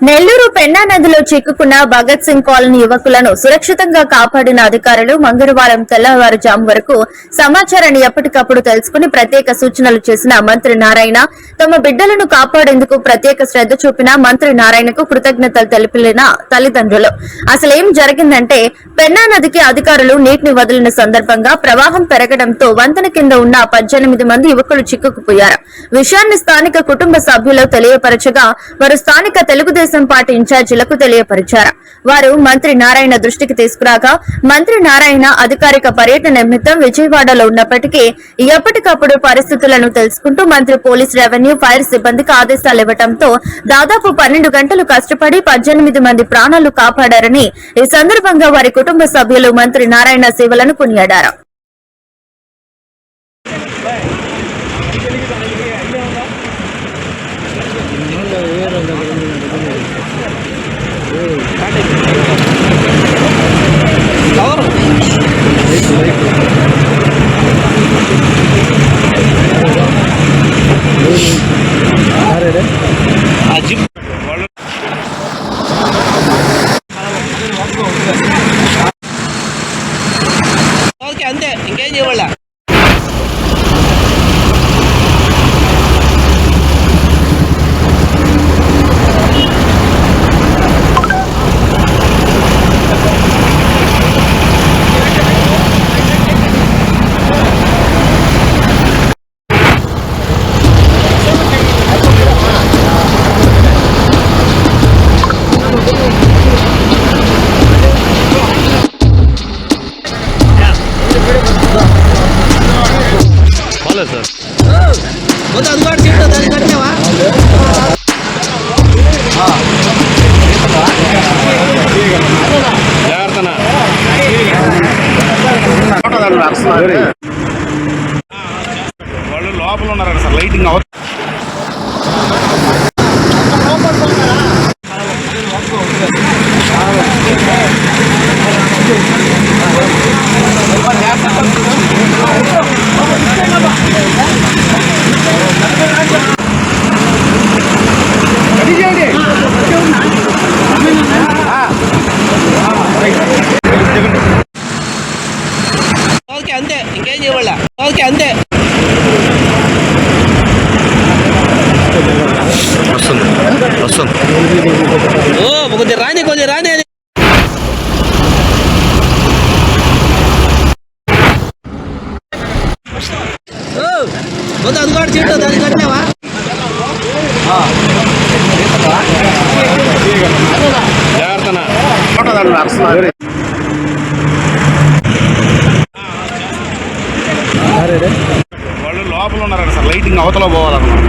నెల్లూరు పెన్నా నదిలో చిక్కుకున్న భగత్ సింగ్ కాలనీ యువకులను సురక్షితంగా కాపాడిన అధికారులు మంగళవారం తెల్లవారుజాము వరకు సమాచారాన్ని ఎప్పటికప్పుడు తెలుసుకుని ప్రత్యేక సూచనలు చేసిన మంత్రి నారాయణ తమ బిడ్డలను కాపాడేందుకు ప్రత్యేక శ్రద్ధ చూపిన మంత్రి నారాయణకు కృతజ్ఞతలు తెలిపిన తల్లిదండ్రులు. అసలేం జరిగిందంటే పెన్నా నదికి అధికారులు నీటిని వదిలిన సందర్భంగా ప్రవాహం పెరగడంతో వంతెన కింద ఉన్న పద్దెనిమిది మంది యువకులు చిక్కుకుపోయారు. విషయాన్ని స్థానిక కుటుంబ సభ్యులు తెలియపరచగా వారు స్థానిక తెలుగుదేశం పార్టీ ఇన్ఛార్జీలకు తెలియపరిచారు. వారు మంత్రి నారాయణ దృష్టికి తీసుకురాగా మంత్రి నారాయణ అధికారిక పర్యటన నిమిత్తం విజయవాడలో ఉన్నప్పటికీ ఎప్పటికప్పుడు పరిస్థితులను తెలుసుకుంటూ మంత్రి పోలీస్ రెవెన్యూ ఫైర్ సిబ్బందికి ఆదేశాలు ఇవ్వడంతో దాదాపు పన్నెండు గంటలు కష్టపడి పద్దెనిమిది మంది ప్రాణాలు కాపాడారని ఈ సందర్భంగా వారి కుటుంబ సభ్యులు మంత్రి నారాయణ సేవలను కొనియాడారు. ఆ జిప్ ఓకే అంతే హలో సార్? వాళ్ళు లోపల ఉన్నారంట సార్ లైటింగ్ అవ ఓకే అంతే ఇంకేం చేయవాళ్ళ ఓకే అంతే. వస్తుంది వస్తుంది ఓ కొద్దిగా రాని కొద్దిగా రాని అది ఓ, ముందు అందుబాటు చేయటం దాన్ని కట్టినావా? వాళ్ళు లోపల ఉన్నారంట సార్. లైటింగ్ అవతల పోవాలన్నమాట.